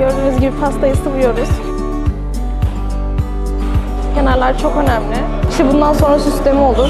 Gördüğünüz gibi pastayı sıvıyoruz. Kenarlar çok önemli. İşte bundan sonra süsleme olur.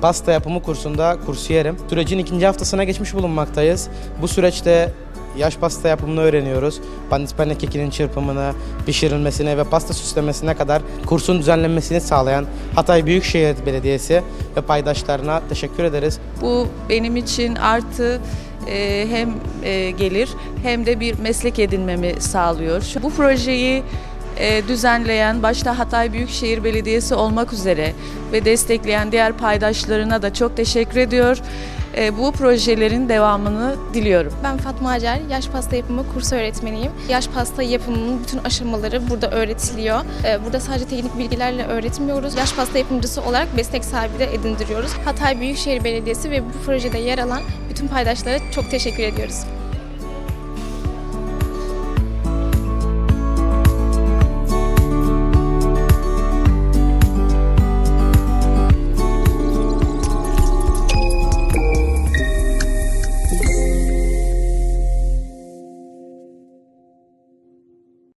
Pasta yapımı kursunda kursiyerim. Sürecin ikinci haftasına geçmiş bulunmaktayız. Bu süreçte yaş pasta yapımını öğreniyoruz. Pandispanya kekinin çırpımını, pişirilmesine ve pasta süslemesine kadar kursun düzenlenmesini sağlayan Hatay Büyükşehir Belediyesi ve paydaşlarına teşekkür ederiz. Bu benim için artı e, hem e, gelir hem de bir meslek edinmemi sağlıyor. Bu projeyi e, düzenleyen başta Hatay Büyükşehir Belediyesi olmak üzere ve destekleyen diğer paydaşlarına da çok teşekkür ediyor. E, bu projelerin devamını diliyorum. Ben Fatma Acar, yaş pasta yapımı kursu öğretmeniyim. Yaş pasta yapımının bütün aşamaları burada öğretiliyor. Ee, Burada sadece teknik bilgilerle öğretmiyoruz. Yaş pasta yapımcısı olarak meslek sahibi de edindiriyoruz. Hatay Büyükşehir Belediyesi ve bu projede yer alan bütün paydaşlara çok teşekkür ediyoruz.